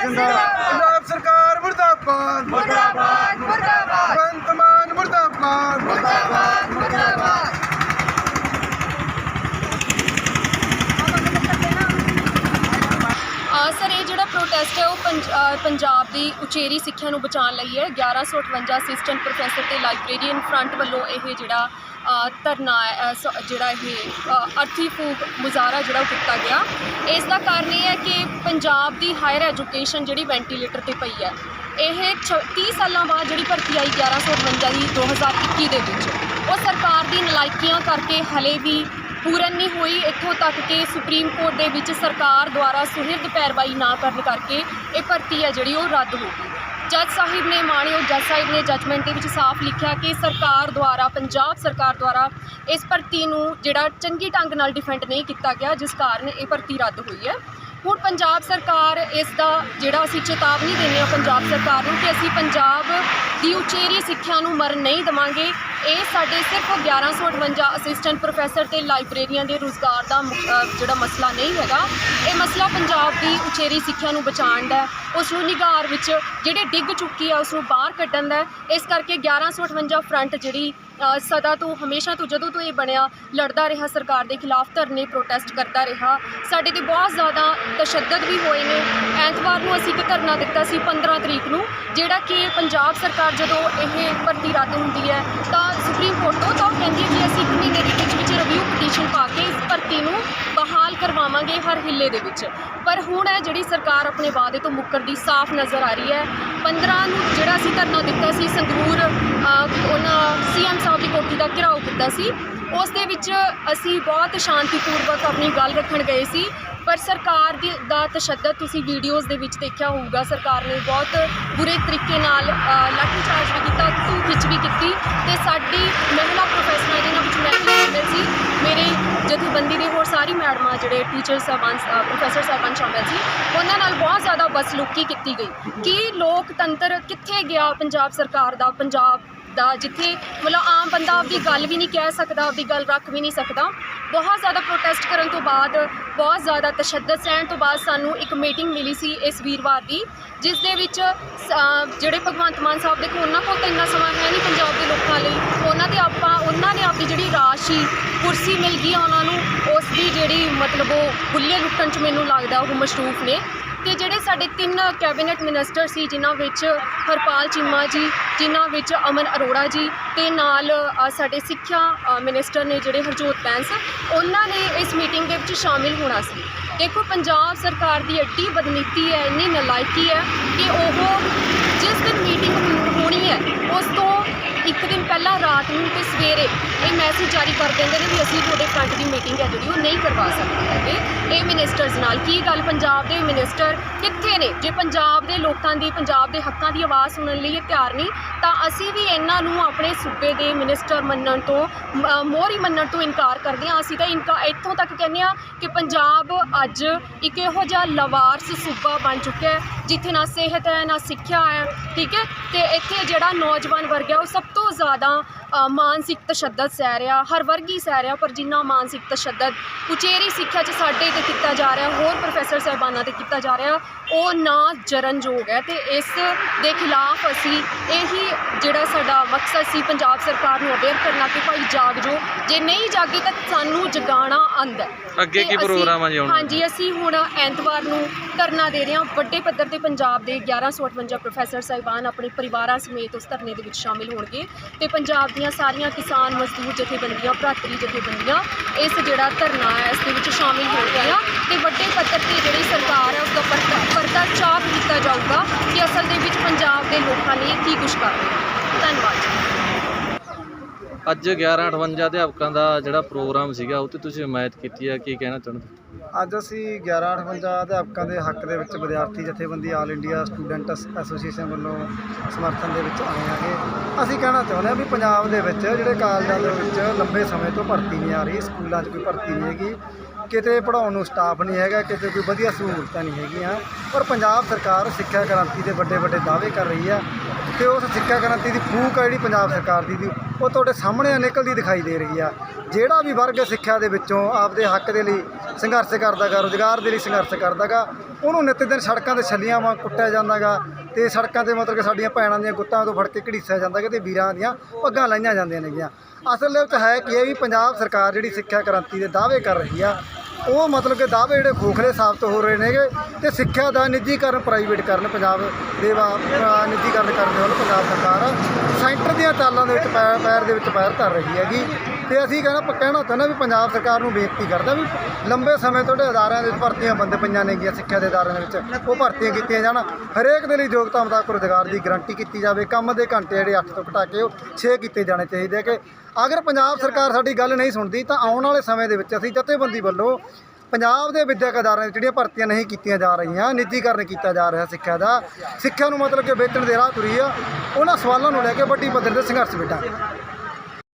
জিন্দাবাদ ਪੰਜ- ਅ, ਪੰਜਾਬ ਦੀ ਉਚੇਰੀ ਸਿੱਖਿਆ ਨੂੰ ਬਚਾਉਣ ਲਈ ਹੈ। 1158 ਅਸਿਸਟੈਂਟ ਪ੍ਰੋਫੈਸਰ ਤੇ ਲਾਇਬ੍ਰੇਰੀਅਨ ਫਰੰਟ ਵੱਲੋਂ ਇਹ ਜਿਹੜਾ ਅ, ਧਰਨਾ ਹੈ, ਅ, ਸ- ਜਿਹੜਾ ਇਹ ਅ, ਅਰਥੀ ਫੂਕ ਮੁਜ਼ਾਹਰਾ ਜਿਹੜਾ ਉਹ ਕੀਤਾ ਗਿਆ। ਇਸ ਦਾ ਕਾਰਨ ਇਹ ਹੈ ਕਿ ਪੰਜਾਬ ਦੀ ਹਾਇਰ ਐਜੂਕੇਸ਼ਨ ਜਿਹੜੀ ਵੈਂਟੀਲੇਟਰ ਤੇ ਪਈ ਹੈ ਇਹ ਛ- 30 ਸਾਲਾਂ ਬਾਅਦ ਜਿਹੜੀ ਭਰਤੀ ਆਈ 1158 ਦੀ 2021 ਦੇ ਵਿੱਚ ਉਹ ਸਰਕਾਰ ਦੀ ਨਲਾਇਕੀਆਂ ਕਰਕੇ ਹਲੇ ਵੀ ਪੂਰਨ ਨਹੀਂ ਹੋਈ। ਇੱਥੋਂ ਤੱਕ ਕਿ ਸੁਪਰੀਮ ਕੋਰਟ ਦੇ ਵਿੱਚ ਸਰਕਾਰ ਦੁਆਰਾ ਸੁਹਿਰਦ ਪੈਰਵਾਈ ਨਾ ਕਰਨ ਕਰਕੇ ਇਹ ਭਰਤੀ ਹੈ ਜਿਹੜੀ ਉਹ ਰੱਦ ਹੋ ਗਈ। ਜੱਜ ਸਾਹਿਬ ਨੇ ਮਾਣਿਓ ਜੱਜ ਸਾਹਿਬ ਨੇ ਜੱਜਮੈਂਟ ਦੇ ਵਿੱਚ ਸਾਫ਼ ਲਿਖਿਆ ਕਿ ਸਰਕਾਰ ਦੁਆਰਾ, ਪੰਜਾਬ ਸਰਕਾਰ ਦੁਆਰਾ ਇਸ ਭਰਤੀ ਨੂੰ ਜਿਹੜਾ ਚੰਗੀ ਢੰਗ ਨਾਲ ਡਿਫੈਂਡ ਨਹੀਂ ਕੀਤਾ ਗਿਆ, ਜਿਸ ਕਾਰਨ ਇਹ ਭਰਤੀ ਰੱਦ ਹੋਈ ਹੈ। ਹੁਣ ਪੰਜਾਬ ਸਰਕਾਰ ਇਸ ਦਾ ਜਿਹੜਾ ਅਸੀਂ ਚੇਤਾਵਨੀ ਦਿੰਦੇ ਹਾਂ ਪੰਜਾਬ ਸਰਕਾਰ ਨੂੰ ਕਿ ਅਸੀਂ ਪੰਜਾਬ ਦੀ ਉਚੇਰੀ ਸਿੱਖਿਆ ਨੂੰ ਮਰਨ ਨਹੀਂ ਦਵਾਂਗੇ। ਇਹ ਸਾਡੇ ਸਿਰਫ 1158 ਅਸਿਸਟੈਂਟ ਪ੍ਰੋਫੈਸਰ ਤੇ ਲਾਇਬ੍ਰੇਰੀਆਂ ਦੇ ਰੁਜ਼ਗਾਰ ਦਾ ਜਿਹੜਾ ਮਸਲਾ ਨਹੀਂ ਹੈਗਾ। ਇਹ ਮਸਲਾ ਪੰਜਾਬ ਦੀ ਉਚੇਰੀ ਸਿੱਖਿਆ ਨੂੰ ਬਚਾਉਣ ਦਾ ਹੈ, ਉਸ ਨੂੰ ਨਿਗਾਰ ਵਿੱਚ ਜਿਹੜੇ ਡਿੱਗ ਚੁੱਕੀ ਹੈ ਉਸ ਨੂੰ ਬਾਹਰ ਕੱਢਣ ਦਾ ਇਸ ਕਰਕੇ 1158 ਫਰੰਟ ਜਿਹੜੀ ਸਦਾ ਤੋਂ, ਹਮੇਸ਼ਾ ਤੋਂ, ਜਦੋਂ ਤੋਂ ਇਹ ਬਣਿਆ, ਲੜਦਾ ਰਿਹਾ, ਸਰਕਾਰ ਦੇ ਖਿਲਾਫ ਧਰਨੇ ਪ੍ਰੋਟੈਸਟ ਕਰਦਾ ਰਿਹਾ। ਸਾਡੇ ਤੇ ਬਹੁਤ ਜ਼ਿਆਦਾ ਤਸ਼ੱਦਦ ਵੀ ਹੋਏ ਨੇ। ਐਤਵਾਰ ਨੂੰ ਅਸੀਂ ਇੱਕ ਧਰਨਾ ਦਿੱਤਾ ਸੀ 15 ਤਰੀਕ ਨੂੰ, ਜਿਹੜਾ ਕਿ ਪੰਜਾਬ ਸਰਕਾਰ ਜਦੋਂ ਇਹ ਭਰਤੀ ਰੱਦ ਹੁੰਦੀ ਹੈ, ਤਾਂ ਸੁਪਰੀਮ ਕੋਰਟ ਤੋਂ, ਤਾਂ ਕਹਿੰਦੀ ਹੈ ਕਿ ਅਸੀਂ ਇੱਕ ਮਹੀਨੇ ਦੇ ਵਿੱਚ ਵਿੱਚ ਰਿਵਿਊ ਪਟੀਸ਼ਨ ਪਾ ਕੇ ਇਸ ਭਰਤੀ ਨੂੰ ਬਹਾਲ ਕਰਵਾਵਾਂਗੇ ਹਰ ਹਿੱਲੇ ਦੇ ਵਿੱਚ। ਪਰ ਹੁਣ ਹੈ ਜਿਹੜੀ ਸਰਕਾਰ ਆਪਣੇ ਵਾਅਦੇ ਤੋਂ ਮੁੱਕਰਦੀ, ਸਾਫ਼ ਨਜ਼ਰ ਆ ਰਹੀ ਹੈ। 15 ਨੂੰ ਜਿਹੜਾ ਅਸੀਂ ਧਰਨਾ ਦਿੱਤਾ ਸੀ, ਸੰਗਰੂਰ ਉਹਨਾਂ ਸੀਐਮ ਸਾਹਿਬ ਦੀ ਕੋਠੀ ਦਾ ਘਿਰਾਓ ਕੀਤਾ ਸੀ। ਉਸ ਦੇ ਵਿੱਚ ਅਸੀਂ ਬਹੁਤ ਸ਼ਾਂਤੀਪੂਰਵਕ ਆਪਣੀ ਗੱਲ ਰੱਖਣ ਗਏ ਸੀ। ਪਰ ਸਰਕਾਰ ਦੀ ਦਾ ਤਸ਼ੱਦਦ ਤੁਸੀਂ ਵੀਡੀਓਜ਼ ਦੇ ਵਿੱਚ ਦੇਖਿਆ ਹੋਊਗਾ। ਸਰਕਾਰ ਨੇ ਬਹੁਤ ਬੁਰੇ ਤਰੀਕੇ ਨਾਲ ਲਾਠੀਚਾਰਜ ਵੀ ਕੀਤਾ ਧੂ ਖਿੱਚ ਵੀ ਕੀਤੀ ਤੇ ਸਾਡੀ ਮਹਿਲਾ ਪ੍ਰੋਫੈਸਰਾਂ ਜਿਨ੍ਹਾਂ ਵਿੱਚ ਮੈਂ ਸ਼ਾਮਿਲ ਸੀ, ਮੇਰੇ ਜਥੇਬੰਦੀ ਦੇ ਹੋਰ ਸਾਰੀ ਮੈਡਮਾਂ, ਜਿਹੜੇ ਟੀਚਰ ਸਾਹਿਬਾਨ ਪ੍ਰੋਫੈਸਰ ਸਾਹਿਬਾਨ ਸ਼ਾਮਿਲ ਸੀ, ਉਹਨਾਂ ਨਾਲ ਬਹੁਤ ਜ਼ਿਆਦਾ ਬਸਲੂਕੀ ਕੀਤੀ ਗਈ। ਕਿ ਲੋਕਤੰਤਰ ਕਿੱਥੇ ਗਿਆ ਪੰਜਾਬ ਸਰਕਾਰ ਦਾ? ਪੰਜਾਬ ਦਾ ਜਿੱਥੇ ਮਤਲਬ ਆਮ ਬੰਦਾ ਆਪਦੀ ਗੱਲ ਵੀ ਨਹੀਂ ਕਹਿ ਸਕਦਾ, ਆਪਦੀ ਗੱਲ ਰੱਖ ਵੀ ਨਹੀਂ ਸਕਦਾ। ਬਹੁਤ ਜ਼ਿਆਦਾ ਪ੍ਰੋਟੈਸਟ ਕਰਨ ਤੋਂ ਬਾਅਦ, ਬਹੁਤ ਜ਼ਿਆਦਾ ਤਸ਼ੱਦਦ ਸਹਿਣ ਤੋਂ ਬਾਅਦ ਸਾਨੂੰ ਇੱਕ ਮੀਟਿੰਗ ਮਿਲੀ ਸੀ ਇਸ ਵੀਰਵਾਰ ਦੀ, ਜਿਸ ਦੇ ਵਿੱਚ ਸ- ਜਿਹੜੇ ਭਗਵੰਤ ਮਾਨ ਸਾਹਿਬ ਦੇਖੋ, ਉਹਨਾਂ ਕੋਲ ਤਾਂ ਇੰਨਾ ਸਮਾਂ ਹੈ ਨਹੀਂ ਪੰਜਾਬ ਦੇ ਲੋਕਾਂ ਲਈ। ਉਹਨਾਂ ਦੇ ਆਪਾਂ, ਉਹਨਾਂ ਨੇ ਆਪਦੀ ਜਿਹੜੀ ਰਾਸ਼ੀ, ਕੁਰਸੀ ਮਿਲ ਗਈ ਆ ਉਹਨਾਂ ਨੂੰ, ਉਸ ਦੀ ਜਿਹੜੀ ਮਤਲਬ ਉਹ ਬੁੱਲੇ ਲੁੱਟਣ 'ਚ ਮੈਨੂੰ ਲੱਗਦਾ ਉਹ ਮਸ਼ਰੂਫ ਨੇ। ਤੇ ਜਿਹੜੇ ਸਾਡੇ ਤਿੰਨ ਕੈਬਨਿਟ ਮਿਨਿਸਟਰ ਸੀ, ਜਿਨ੍ਹਾਂ ਵਿੱਚ ਹਰਪਾਲ ਚੀਮਾ ਜੀ, ਜਿਨ੍ਹਾਂ ਵਿੱਚ ਅਮਨ ਅਰੋੜਾ ਜੀ ਤੇ ਨਾਲ ਸਾਡੇ ਸਿੱਖਿਆ ਮਿਨਿਸਟਰ ਨੇ ਜਿਹੜੇ ਹਰਜੋਤ ਬੈਂਸ, ਉਹਨਾਂ ਨੇ ਇਸ ਮੀਟਿੰਗ ਦੇ ਵਿੱਚ ਸ਼ਾਮਿਲ ਹੋਣਾ ਸੀ। ਦੇਖੋ, ਪੰਜਾਬ ਸਰਕਾਰ ਦੀ ਐਡੀ ਬਦਨੀਤੀ ਹੈ, ਇੰਨੀ ਨਲਾਇਕੀ ਹੈ ਕਿ ਉਹ ਜਿਸ ਦਿਨ ਮੀਟਿੰਗ ਹੋਣੀ ਹੈ, ਉਸ ਤੋਂ ਇੱਕ ਦਿਨ ਪਹਿਲਾਂ ਰਾਤ ਨੂੰ ਤੇ ਸਵੇਰੇ ਇਹ ਮੈਸੇਜ ਜਾਰੀ ਕਰ ਦਿੰਦੇ ਨੇ ਵੀ ਅਸੀਂ ਤੁਹਾਡੇ ਫਰੰਟ ਦੀ ਮੀਟਿੰਗ ਹੈ ਜਿਹੜੀ ਉਹ ਨਹੀਂ ਕਰਵਾ ਸਕਦੇ ਹੈਗੇ। ਇਹ ਮਿਨਿਸਟਰਸ ਨਾਲ ਕੀ ਗੱਲ? ਪੰਜਾਬ ਦੇ ਮਿਨਿਸਟਰ ਕਿੱਥੇ ਨੇ? ਜੇ ਪੰਜਾਬ ਦੇ ਲੋਕਾਂ ਦੀ, ਪੰਜਾਬ ਦੇ ਹੱਕਾਂ ਦੀ ਆਵਾਜ਼ ਸੁਣਨ ਲਈ ਇਹ ਤਿਆਰ ਨਹੀਂ, ਤਾਂ ਅਸੀਂ ਵੀ ਇਹਨਾਂ ਨੂੰ ਆਪਣੇ ਸੂਬੇ ਦੇ ਮਿਨਿਸਟਰ ਮੰਨਣ ਤੋਂ ਮੋਹਰੀ ਮੰਨਣ ਤੋਂ ਇਨਕਾਰ ਕਰਦੇ ਹਾਂ। ਅਸੀਂ ਤਾਂ ਇਨਕਾ, ਇੱਥੋਂ ਤੱਕ ਕਹਿੰਦੇ ਹਾਂ ਕਿ ਪੰਜਾਬ ਅੱਜ ਇੱਕ ਇਹੋ ਜਿਹਾ ਲਵਾਰਸ ਸੂਬਾ ਬਣ ਚੁੱਕਿਆ ਹੈ, ਜਿੱਥੇ ਨਾ ਸਿਹਤ ਹੈ, ਨਾ ਸਿੱਖਿਆ ਹੈ, ਠੀਕ ਹੈ? ਤੇ ਇੱਥੇ ਜਿਹੜਾ ਨੌਜਵਾਨ ਵਰਗ ਹੈ, ਉਹ ਸਭ ਤੋਂ ਜ਼ਿਆਦਾ ਮਾਨਸਿਕ ਤਸ਼ੱਦਦ ਸਹਿ ਰਿਹਾ ਹਰ ਵਰਗ ਸਹਿ ਰਿਹਾ ਪਰ ਜਿੰਨਾ ਮਾਨਸਿਕ ਤਸ਼ੱਦਦ ਉਚੇਰੀ ਸਿੱਖਿਆ 'ਚ ਸਾਡੇ ਤੇ ਕੀਤਾ ਜਾ ਰਿਹਾ ਹੋਰ ਪ੍ਰੋਫੈਸਰ ਸਾਹਿਬਾਨਾਂ ਤੇ ਕੀਤਾ ਜਾ ਰਿਹਾ ਉਹ ਨਾ ਜਰਨਯੋਗ ਹੈ ਤੇ ਇਸ ਦੇ ਖਿਲਾਫ ਅਸੀਂ ਇਹੀ ਜਿਹੜਾ ਸਾਡਾ ਮਕਸਦ ਸੀ ਪੰਜਾਬ ਸਰਕਾਰ ਨੂੰ ਅਵੇਅਰ ਕਰਨਾ ਕਿ ਭਾਈ ਜਾਗ ਜੋ ਜੇ ਨਹੀਂ ਜਾਗੇ ਤਾਂ ਸਾਨੂੰ ਜਗਾਉਣਾ ਆਂਦਾ ਅੱਗੇ ਕੀ ਪ੍ਰੋਗਰਾਮ ਆ ਜੀ ਹੁਣ? ਹਾਂਜੀ ਅਸੀਂ ਹੁਣ ਐਤਵਾਰ ਨੂੰ ਧਰਨਾ ਦੇ ਰਹੇ ਹਾਂ ਵੱਡੇ ਪੱਧਰ ਤੇ ਪੰਜਾਬ ਦੇ 1158 ਪ੍ਰੋਫੈਸਰ ਸਾਹਿਬਾਨ ਆਪਣੇ ਪਰਿਵਾਰਾਂ ਸਮੇਤ ਉਸ ਧਰਨੇ ਦੇ ਵਿੱਚ ਸ਼ਾਮਿਲ ਹੋਣਗੇ ਤੇ ਪੰਜਾਬ ਦੀਆਂ ਸਾਰੀਆਂ ਕਿਸਾਨ ਮਜ਼ਦੂਰ ਜਥੇਬੰਦੀਆਂ, ਭਰਾਤਰੀ ਜਥੇਬੰਦੀਆਂ ਇਸ ਜਿਹੜਾ ਧਰਨਾ ਹੈ, ਇਸ ਦੇ ਵਿੱਚ ਸ਼ਾਮਿਲ ਹੋ ਗਈਆਂ ਤੇ ਵੱਡੇ ਪੱਧਰ ਤੇ ਜਿਹੜੀ ਸਰਕਾਰ ਹੈ ਉਸ ਦਾ ਪਰਦਾ ਚਾਪ ਕੀਤਾ ਜਾਊਗਾ ਕਿ ਅਸਲ ਦੇ ਵਿੱਚ ਪੰਜਾਬ ਦੇ ਲੋਕਾਂ ਲਈ ਕੀ ਕੁਝ ਕਰ ਰਹੇ ਧੰਨਵਾਦ ਅੱਜ 1158 ਅਧਿਆਪਕਾਂ ਦਾ ਜਿਹੜਾ ਪ੍ਰੋਗਰਾਮ ਸੀਗਾ, ਉਹ ਤੇ ਤੁਸੀਂ ਹਮਾਇਤ ਕੀਤੀ ਹੈ, ਕੀ ਕਹਿਣਾ ਚਾਹੁੰਦੇ ਅੱਜ ਅਸੀਂ 1158 ਅਧਿਆਪਕਾਂ ਦੇ ਹੱਕ ਦੇ ਵਿੱਚ ਵਿਦਿਆਰਥੀ ਜਥੇਬੰਦੀ ਆਲ ਇੰਡੀਆ ਸਟੂਡੈਂਟ ਐਸੋਸੀਏਸ਼ਨ ਵੱਲੋਂ ਸਮਰਥਨ ਦੇ ਵਿੱਚ ਆਏ ਹਾਂਗੇ। ਅਸੀਂ ਕਹਿਣਾ ਚਾਹੁੰਦੇ ਹਾਂ ਵੀ ਪੰਜਾਬ ਦੇ ਵਿੱਚ ਜਿਹੜੇ ਕਾਲਜਾਂ ਦੇ ਵਿੱਚ ਲੰਬੇ ਸਮੇਂ ਤੋਂ ਭਰਤੀ ਨਹੀਂ ਆ ਰਹੀ, ਸਕੂਲਾਂ 'ਚ ਕੋਈ ਭਰਤੀ ਨਹੀਂ ਹੈਗੀ, ਕਿਤੇ ਪੜਾਉਣ ਨੂੰ ਸਟਾਫ ਨਹੀਂ ਹੈਗਾ, ਕਿਤੇ ਕੋਈ ਵਧੀਆ ਸਹੂਲਤਾਂ ਨਹੀਂ ਹੈਗੀਆਂ ਪਰ ਪੰਜਾਬ ਸਰਕਾਰ ਸਿੱਖਿਆ ਕ੍ਰਾਂਤੀ ਦੇ ਵੱਡੇ ਵੱਡੇ ਦਾਅਵੇ ਕਰ ਰਹੀ ਹੈ ਤੇ ਉਸ ਸਿੱਖਿਆ ਕ੍ਰਾਂਤੀ ਦੀ ਫੂਕ ਆ ਜਿਹੜੀ ਪੰਜਾਬ ਸਰਕਾਰ ਦੀ ਦੀ, ਉਹ ਤੁਹਾਡੇ ਸਾਹਮਣੇ ਨਿਕਲਦੀ ਦਿਖਾਈ ਦੇ ਰਹੀ ਆ। ਜਿਹੜਾ ਵੀ ਵਰਗ ਸਿੱਖਿਆ ਦੇ ਵਿੱਚੋਂ ਆਪਦੇ ਹੱਕ ਦੇ ਲਈ ਸੰਘਰਸ਼ ਸੰਘਰਸ਼ ਕਰਦਾਗਾ ਰੋਜ਼ਗਾਰ ਦੇ ਲਈ ਸੰਘਰਸ਼ ਕਰਦਾਗਾ ਉਹਨੂੰ ਨਿੱਤ ਦਿਨ ਸੜਕਾਂ ਤੇ ਛੱਲੀਆਂ ਵਾਂ ਕੁੱਟਿਆ ਜਾਂਦਾਗਾ ਤੇ ਸੜਕਾਂ ਤੇ ਮਤਲਬ ਕਿ ਸਾਡੀਆਂ ਭੈਣਾਂ ਦੀਆਂ ਗੁੱਤਾਂ ਤੋਂ ਫੜ ਕੇ ਘੜੀਸਿਆ ਜਾਂਦਾਗਾ ਤੇ ਵੀਰਾਂ ਦੀਆਂ ਪੱਗਾਂ ਲਾਈਆਂ ਜਾਂਦੀਆਂ ਨੇਗੀਆਂ। ਅਸਲ ਵਿੱਚ ਹੈ ਕਿ ਇਹ ਵੀ ਪੰਜਾਬ ਸਰਕਾਰ ਜਿਹੜੀ ਸਿੱਖਿਆ ਕ੍ਰਾਂਤੀ ਦੇ ਦਾਅਵੇ ਕਰ ਰਹੀ ਆ, ਉਹ ਮਤਲਬ ਕਿ ਦਾਅਵੇ ਜਿਹੜੇ ਖੋਖਲੇ ਸਾਬਤ ਹੋ ਰਹੇ ਨੇਗੇ ਤੇ ਸਿੱਖਿਆ ਦਾ ਨਿੱਜੀਕਰਨ ਪ੍ਰਾਈਵੇਟ ਕਰਨ ਪੰਜਾਬ ਦੇ ਵਾ- ਨਿੱਜੀਕਰਨ ਕਰਨ ਦੇ ਵੱਲ ਪੰਜਾਬ ਸਰਕਾਰ ਸੈਂਟਰ ਦੀਆਂ ਤਾਲਾਂ ਦੇ ਵਿੱਚ ਪੈਰ ਪੈਰ ਦੇ ਵਿੱਚ ਪੈਰ ਧਰ ਰਹੀ ਹੈਗੀ। ਤੇ ਅਸੀਂ ਕਹਿਣਾ ਕਹਿਣਾ ਚਾਹੁੰਦੇ ਵੀ ਪੰਜਾਬ ਸਰਕਾਰ ਨੂੰ ਬੇਨਤੀ ਕਰਦਾ ਵੀ ਲੰਬੇ ਸਮੇਂ ਤੋਂ ਜਿਹੜੇ ਅਦਾਰਿਆਂ ਦੇ ਵਿੱਚ ਭਰਤੀਆਂ ਬੰਦ ਪਈਆਂ ਨੇਗੀਆਂ ਸਿੱਖਿਆ ਦੇ ਅਦਾਰਿਆਂ ਦੇ ਵਿੱਚ, ਉਹ ਭਰਤੀਆਂ ਕੀਤੀਆਂ ਜਾਣ। ਹਰੇਕ ਦੇ ਲਈ ਯੋਗਤਾ ਮੁਤਾਬਕ ਰੁਜ਼ਗਾਰ ਦੀ ਗਾਰੰਟੀ ਕੀਤੀ ਜਾਵੇ। ਕੰਮ ਦੇ ਘੰਟੇ ਜਿਹੜੇ 8 ਤੋਂ ਘਟਾ ਕੇ ਉਹ 6 ਕੀਤੇ ਜਾਣੇ ਚਾਹੀਦੇ ਕਿ ਅਗਰ ਪੰਜਾਬ ਸਰਕਾਰ ਸਾਡੀ ਗੱਲ ਨਹੀਂ ਸੁਣਦੀ ਤਾਂ ਆਉਣ ਵਾਲੇ ਸਮੇਂ ਦੇ ਵਿੱਚ ਅਸੀਂ ਜਥੇਬੰਦੀ ਵੱਲੋਂ ਪੰਜਾਬ ਦੇ ਵਿਦਿਅਕ ਅਦਾਰਿਆਂ ਵਿੱਚ ਜਿਹੜੀਆਂ ਭਰਤੀਆਂ ਨਹੀਂ ਕੀਤੀਆਂ ਜਾ ਰਹੀਆਂ, ਨਿੱਜੀਕਰਨ ਕੀਤਾ ਜਾ ਰਿਹਾ ਸਿੱਖਿਆ ਦਾ। ਸਿੱਖਿਆ ਨੂੰ ਮਤਲਬ ਕਿ ਵੇਚਣ ਦੇ ਰਾਹ ਤੁਰੀ ਆ। ਉਹਨਾਂ ਸਵਾਲਾਂ ਨੂੰ ਲੈ ਕੇ ਵੱਡੀ ਪੱਧਰ ਤੇ ਸੰਘਰਸ਼ ਵਿੱਢਾਂਗੇ।